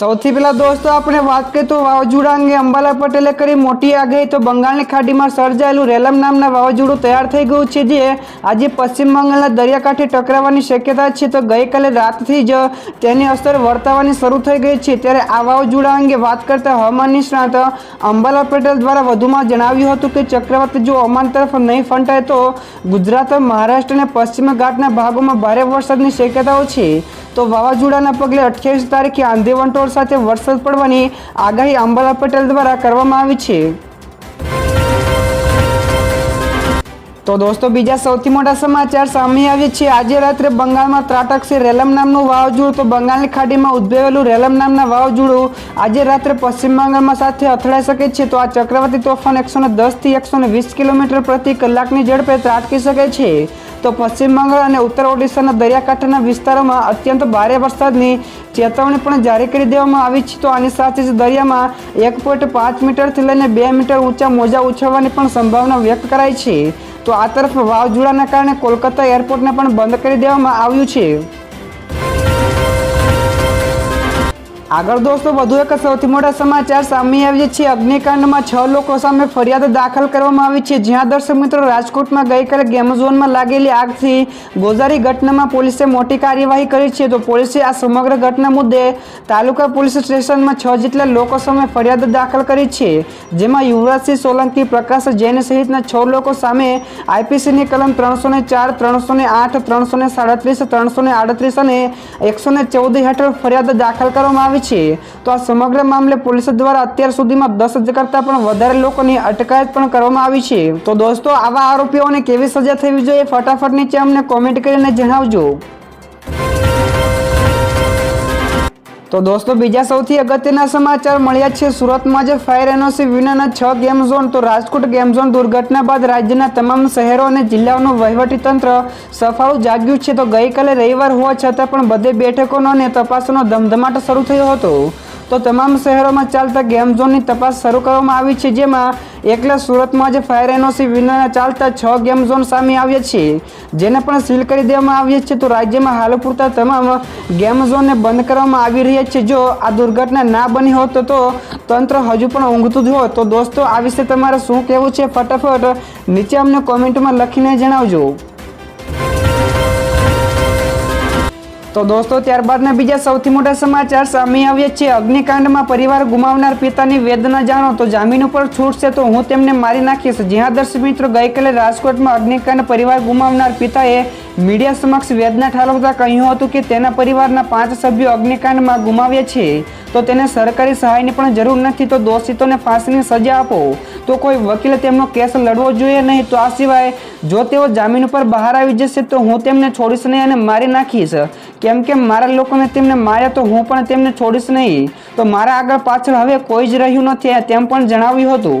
સૌથી પહેલા દોસ્તો, આપણે વાત કરીએ તો વાવાઝોડા અંગે અંબાલા પટેલે કરી મોટી આગાહી. તો બંગાળની ખાડીમાં સર્જાયેલું રેલમ નામના વાવાઝોડું તૈયાર થઈ ગયું છે જે આજે પશ્ચિમ બંગાળના દરિયાકાંઠે ટકરાવવાની શક્યતા છે. તો ગઈકાલે રાતથી જ તેની અસર વર્તાવાની શરૂ થઈ ગઈ છે. ત્યારે આ વાવાઝોડા અંગે વાત કરતા હવામાન નિષ્ણાત અંબાલા પટેલ દ્વારા વધુમાં જણાવ્યું હતું કે ચક્રવાત જો હવામાન તરફ નહીં ફંટાય તો ગુજરાત, મહારાષ્ટ્ર અને પશ્ચિમ ઘાટના ભાગોમાં ભારે વરસાદની શક્યતાઓ છે. તો વાવાઝોડાના પગલે અઠ્યાવીસ તારીખે આંધી વંટોળ સાથે વરસાદ પડવાની આગાહી અંબાલા પટેલ દ્વારા કરવામાં આવી છે. તો દોસ્તો, બીજા સૌથી મોટા સમાચાર સામે આવ્યા છે. આજે રાત્રે બંગાળમાં ત્રાટકશે રેલમ નામનું વાવાઝોડું. તો બંગાળની ખાડીમાં ઉદ્ભવેલું રેલમ નામના વાવાઝોડું આજે રાત્રે પશ્ચિમ બંગાળમાં સાથે અથડાઈ શકે છે. તો આ ચક્રવાતી તોફાન એકસો દસથી એકસો ને વીસ કિલોમીટર પ્રતિ કલાકની ઝડપે ત્રાટકી શકે છે. તો પશ્ચિમ બંગાળ અને ઉત્તર ઓડિશાના દરિયાકાંઠાના વિસ્તારોમાં અત્યંત ભારે વરસાદની ચેતવણી પણ જારી કરી દેવામાં આવી છે. તો આની સાથે જ દરિયામાં એક પોઈન્ટ પાંચ મીટરથી લઈને બે મીટર ઊંચા મોજા ઉછળવાની પણ સંભાવના વ્યક્ત કરાઈ છે. તો આ તરફ વાવાઝોડાના કારણે કોલકાતા એરપોર્ટને પણ બંધ કરી દેવામાં આવ્યું છે. આગળ દોસ્તો, વધુ એક સૌથી મોટા સમાચાર સામે આવી છે. અગ્નિકાંડમાં છ લોકો સામે ફરિયાદ દાખલ કરવામાં આવી છે. જ્યાં દર્શક મિત્રો, રાજકોટમાં ગઈકાલે ગેમ ઝોનમાં લાગેલી આગથી ગોઝારી ઘટનામાં પોલીસે મોટી કાર્યવાહી કરી છે. તો પોલીસે આ સમગ્ર ઘટના મુદ્દે તાલુકા પોલીસ સ્ટેશનમાં છ જેટલા લોકો સામે ફરિયાદ દાખલ કરી છે. જેમાં યુવરાજસિંહ સોલંકી, પ્રકાશ જૈન સહિતના છ લોકો સામે આઈપીસીની કલમ ત્રણસો ને ચાર, ત્રણસો ને આઠ, ત્રણસો ને સાડત્રીસ, ત્રણસો ને આડત્રીસ અને એકસો ને ચૌદ હેઠળ ફરિયાદ દાખલ કરવામાં આવી છે. તો આ સમગ્ર મામલે પોલીસ દ્વારા અત્યાર સુધીમાં દસ કરતાં પણ વધારે લોકોની અટકાયત પણ કરવામાં આવી છે. તો દોસ્તો, આવા આરોપીઓને કેવી સજા થવી જોઈએ? ફટાફટ નીચે અમને કોમેન્ટ કરીને જણાવજો. તો દોસ્તો, બીજા સૌથી અગત્યના સમાચાર મળ્યા છે. સુરતમાં જે ફાયર એનઓસી વિનાના છ ગેમ ઝોન તો રાજકોટ ગેમ ઝોન દુર્ઘટના બાદ રાજ્યના તમામ શહેરો અને જિલ્લાઓનું વહીવટી તંત્ર સફાળું જાગ્યું છે. તો ગઈકાલે રવિવાર હોવા છતાં પણ બધે બેઠકોનો અને તપાસનો ધમધમાટ શરૂ થયો હતો. તો તમામ શહેરોમાં ચાલતા ગેમ ઝોનની તપાસ શરૂ કરવામાં આવી છે, જેમાં એકલા સુરતમાં જે ફાયર એનઓસી વિના ચાલતા છ ગેમ ઝોન સામે આવ્યા છે. જેને પણ સીલ કરી દેવામાં આવ્યા છે, તો રાજ્યમાં હાલ પૂરતા તમામ ગેમ ઝોનને બંધ કરવામાં આવી રહ્યા છે. જો આ દુર્ઘટના ના બની હોત તો તંત્ર હજુ પણ ઊંઘતું જ હોત. તો દોસ્તો, આ વિશે તમારે શું કહેવું છે? ફટાફટ નીચે અમને કોમેન્ટમાં લખીને જણાવજો. તો દોસ્તો, ત્યારબાદના બીજા સૌથી મોટા સમાચાર. સામે આવ્યા છે, અગ્નિકાંડમાં પરિવાર ગુમાવનાર પિતાની વેદના જાણો. તો જામીન ઉપર છૂટશે તો હું તેમને મારી નાખીશ. જ્યાં દર્શક મિત્રો, ગઈકાલે રાજકોટમાં અગ્નિકાંડ પરિવાર ગુમાવનાર પિતાએ મીડિયા સમક્ષ વેદના ઠાલવતા કહ્યું હતું કે તેના પરિવારના પાંચ સભ્યો અગ્નિકાંડમાં ગુમાવ્યા છે. તો તેને સરકારી સહાયની પણ જરૂર નથી, તો દોષિતોને ફાંસીની સજા આપો. તો કોઈ વકીલે તેમનો કેસ લડવો જોઈએ નહીં, તો આ સિવાય જો તેઓ જામીન ઉપર બહાર આવી જશે, તો હું તેમને છોડીશ નહીં અને મારી નાખીશ. કેમ કે મારા લોકોને તેમને માર્યા તો હું પણ તેમને છોડીશ નહીં. તો મારા આગળ પાછળ હવે કોઈ જ રહ્યું નથી તેમ પણ જણાવ્યું હતું.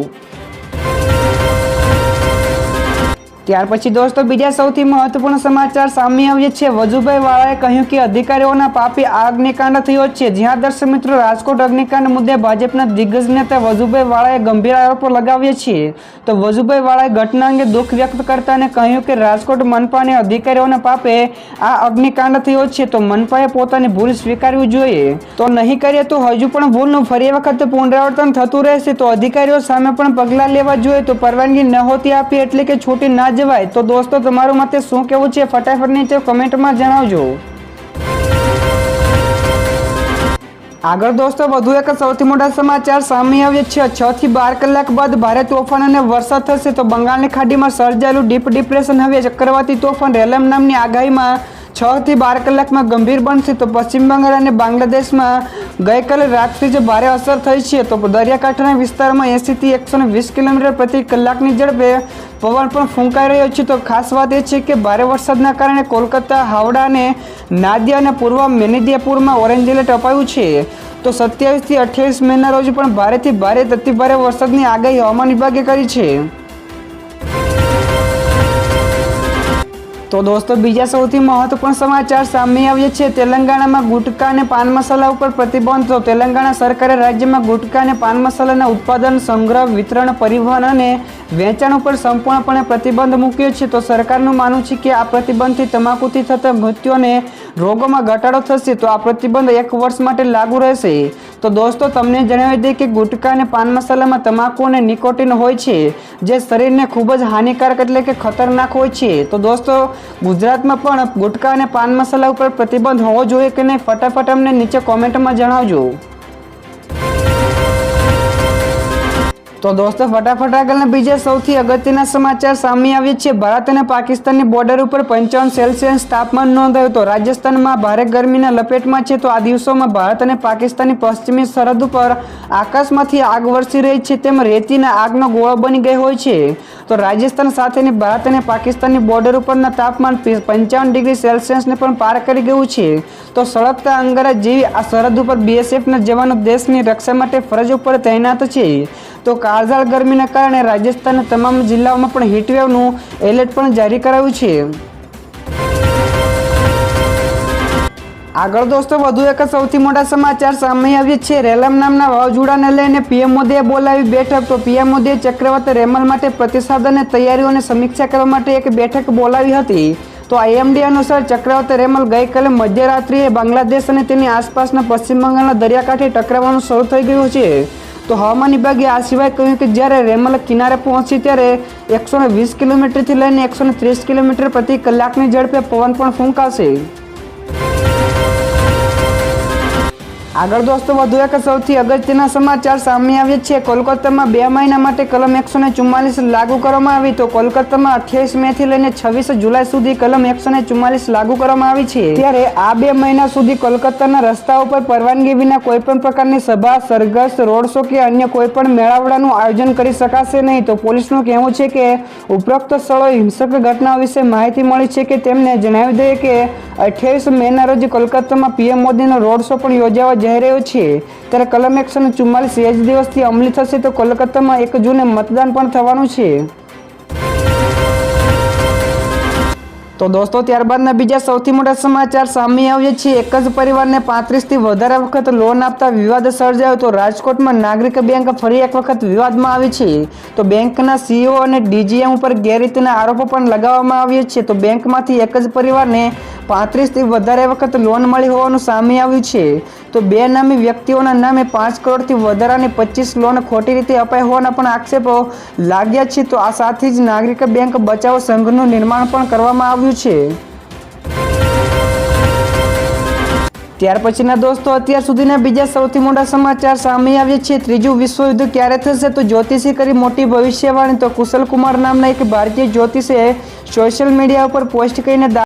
ત્યાર પછી દોસ્તો બીજા સૌથી મહત્વપૂર્ણ સમાચાર સામે આવ્યા છે. વજુભાઈ વાળાએ કહ્યું કે અધિકારીઓના પાપે આ અગ્નિકાંડ થયો છે. જ્યાં દર્શક મિત્રો, રાજકોટ અગ્નિકાંડ મુદ્દે ભાજપના દિગ્ગજ નેતા વજુભાઈ વાળાએ ગંભીર આરોપો લગાવ્યા છે. તો વજુભાઈ વાળાએ ઘટના અંગે દુઃખ વ્યક્ત કરતા અને કહ્યું કે રાજકોટ મનપાને અધિકારીઓના પાપે આ અગ્નિકાંડ થયો છે. તો મનપાએ પોતાની ભૂલ સ્વીકારવી જોઈએ. તો નહીં કરીએ તો હજુ પણ ભૂલનું ફરી વખત પુનરાવર્તન થતું રહેશે. તો અધિકારીઓ સામે પણ પગલાં લેવા જોઈએ. તો પરવાનગી નહોતી આપી એટલે કે છૂટી ના જવાય તો દોસ્તો, તમારું મતે શું કેવું છે? ફટાફટ નીચે કોમેન્ટમાં જણાવજો. આગળ દોસ્તો, વધુ એક સૌથી મોટા સમાચાર સામે આવ્યા છે. છ થી બાર કલાક બાદ ભારે તોફાન અને વરસાદ થશે તો બંગાળની ખાડીમાં સર્જાયેલું ડીપ ડિપ્રેશન હવે ચક્રવાતી તોફાન રેલમ નામની આગાહીમાં છ થી બાર કલાકમાં ગંભીર બનશે તો પશ્ચિમ બંગાળ અને બાંગ્લાદેશમાં ગઈકાલે રાતથી જ ભારે અસર થઈ છે તો દરિયાકાંઠાના વિસ્તારમાં એંસીથી એકસો વીસ કિલોમીટર પ્રતિ કલાકની ઝડપે પવન પણ ફૂંકાઈ રહ્યો છે. તો ખાસ વાત એ છે કે ભારે વરસાદના કારણે કોલકાતા, હાવડા અને નાદિયા અને પૂર્વ મેનિદિયાપુરમાં ઓરેન્જ એલર્ટ અપાયું છે. તો સત્યાવીસથી અઠ્યાવીસ મેના રોજ પણ ભારેથી ભારે અતિ ભારે વરસાદની આગાહી હવામાન વિભાગે કરી છે. તો દોસ્તો, બીજા સૌથી મહત્વપૂર્ણ સમાચાર સામે આવ્યા છે. તેલંગાણામાં ગુટકા અને પાન મસાલા ઉપર પ્રતિબંધ, તો તેલંગાણા સરકારે રાજ્યમાં ગુટકા અને પાન મસાલાના ઉત્પાદન, સંગ્રહ, વિતરણ, પરિવહન અને વેચાણ ઉપર સંપૂર્ણપણે પ્રતિબંધ મૂક્યો છે. તો સરકારનું માનવું છે કે આ પ્રતિબંધથી તમાકુથી થતા મૃત્યુ અને રોગોમાં ઘટાડો થશે તો આ પ્રતિબંધ એક વર્ષ માટે લાગુ રહેશે. તો દોસ્તો, તમને જણાવી દઈએ કે ગુટકા અને પાન મસાલામાં તમાકુ અને નિકોટિન હોય છે, જે શરીરને ખૂબ જ હાનિકારક એટલે કે ખતરનાક હોય છે. તો દોસ્તો, ગુજરાતમાં પણ ગુટકા અને પાન મસાલા ઉપર પ્રતિબંધ હોવો જોઈએ કે નહીં? ફટાફટ અમને નીચે કોમેન્ટમાં જણાવજો. તો દોસ્તો, ફટાફટ આગળના બીજા સૌથી અગત્યના સમાચાર સામે આવે છે. ભારત અને પાકિસ્તાનની બોર્ડર ઉપર પંચાવન સેલ્સિયસ તાપમાન નોંધાયું તો રાજસ્થાનમાં ભારે ગરમીના લપેટમાં છે. તો આ દિવસોમાં ભારત અને પાકિસ્તાનની પશ્ચિમી સરહદ ઉપર આકાશમાંથી આગ વરસી રહી છે. તેમ રેતીના આગનો ગોળો બની ગયો હોય છે. તો રાજસ્થાન સાથેની ભારત અને પાકિસ્તાનની બોર્ડર ઉપરના તાપમાન પંચાવન ડિગ્રી સેલ્સિયસને પણ પાર કરી ગયું છે. તો સળગતા અંગારા જેવી આ સરહદ ઉપર બીએસએફના જવાનો દેશની રક્ષા માટે ફરજ ઉપર તૈનાત છે. તો કાળઝાળ ગરમીના કારણે રાજસ્થાનના તમામ જિલ્લાઓમાં પણ હીટવેવનું એલર્ટ પણ જારી કરાયું છે. આગળ દોસ્તો, વધુ એક સૌથી મોટા સમાચાર સામે આવ્યા છે. રેલમ નામના વાવાઝોડાને લઈને પીએમ મોદીએ બોલાવી બેઠક, તો પીએમ મોદીએ ચક્રવાત રેમલ માટે પ્રતિસાદ અને તૈયારીઓની સમીક્ષા કરવા માટે એક બેઠક બોલાવી હતી. તો આઈએમડી અનુસાર ચક્રવાત રેમલ ગઈકાલે મધ્યરાત્રિએ બાંગ્લાદેશ અને તેની આસપાસના પશ્ચિમ બંગાળના દરિયાકાંઠે ટકરાવવાનું શરૂ થઈ ગયું છે. તો હવામાન વિભાગે આ સિવાય કહ્યું કે જ્યારે રેમલ કિનારે પહોંચી ત્યારે એકસો વીસ કિલોમીટરથી લઈને એકસો ત્રીસ કિલોમીટર પ્રતિ કલાકની ઝડપે પવન પણ ફૂંકાશે. આગળ દોસ્તો, વધુ એક સૌથી અગત્યના સમાચાર સામે આવ્યા છે. કોલકાતામાં બે મહિના માટે કલમ એકસો ચુમ્માલીસ લાગુ કરવામાં આવી. તો કોલકાતામાં અઠ્યાવીસ મે થી લઈને છવ્વીસ જુલાઈ સુધી કલમ એકસો ચુમ્માલીસ લાગુ કરવામાં આવી છે. ત્યારે આ બે મહિના સુધી કોલકાતાના રસ્તાઓ પર પરવાનગી વિના કોઈ પણ પ્રકારની સભા, સરઘસ, રોડ શો કે અન્ય કોઈ પણ મેળાવડાનું આયોજન કરી શકાશે નહીં. તો પોલીસનું કહેવું છે કે ઉપરોક્ત સ્થળોએ હિંસક ઘટનાઓ વિશે માહિતી મળી છે કે તેમને જણાવી દઈએ કે અઠ્યાવીસ મેના રોજ કોલકાતામાં પીએમ મોદીનો રોડ શો પણ યોજાવા જઈ રહ્યો છે. ત્યારે કલમ એકસો ચુમ્માલીસ એ જ દિવસથી અમલી થશે તો કોલકાતામાં એક જૂને મતદાન પણ થવાનું છે. તો દોસ્તો, ત્યારબાદના બીજા સૌથી મોટા સમાચાર સામે આવ્યા છે. એક જ પરિવારને પાંત્રીસથી વધારે વખત લોન આપતા વિવાદ સર્જાયો તો રાજકોટમાં નાગરિક બેંક ફરી એક વખત વિવાદમાં આવી છે. તો બેંકના સીઈઓ અને ડીજીએમ ઉપર ગેરરીતિના આરોપો પણ લગાવવામાં આવ્યા છે. તો બેંકમાંથી એક જ પરિવારને પાંત્રીસથી વધારે વખત લોન મળી હોવાનું સામે આવ્યું છે. તો બે નામી વ્યક્તિઓના નામે પાંચ કરોડથી વધારાની પચીસ લોન ખોટી રીતે અપાઈ હોવાના પણ આક્ષેપો લાગ્યા છે. તો આ સાથે જ નાગરિક બેંક બચાવ સંઘનું નિર્માણ પણ કરવામાં આવ્યું છે. ત્યાર પછીના દોસ્તો, અત્યાર સુધીના બીજા સૌથી મોટા સમાચાર સામે આવ્યા છે. ત્રીજું વિશ્વયુદ્ધ ક્યારે થશે તો જ્યોતિષી કરી મોટી ભવિષ્યવાણી. તો કુશલ કુમાર નામના એક ભારતીય જ્યોતિષે સોશિયલ મીડિયા ઉપર પોસ્ટ કરીને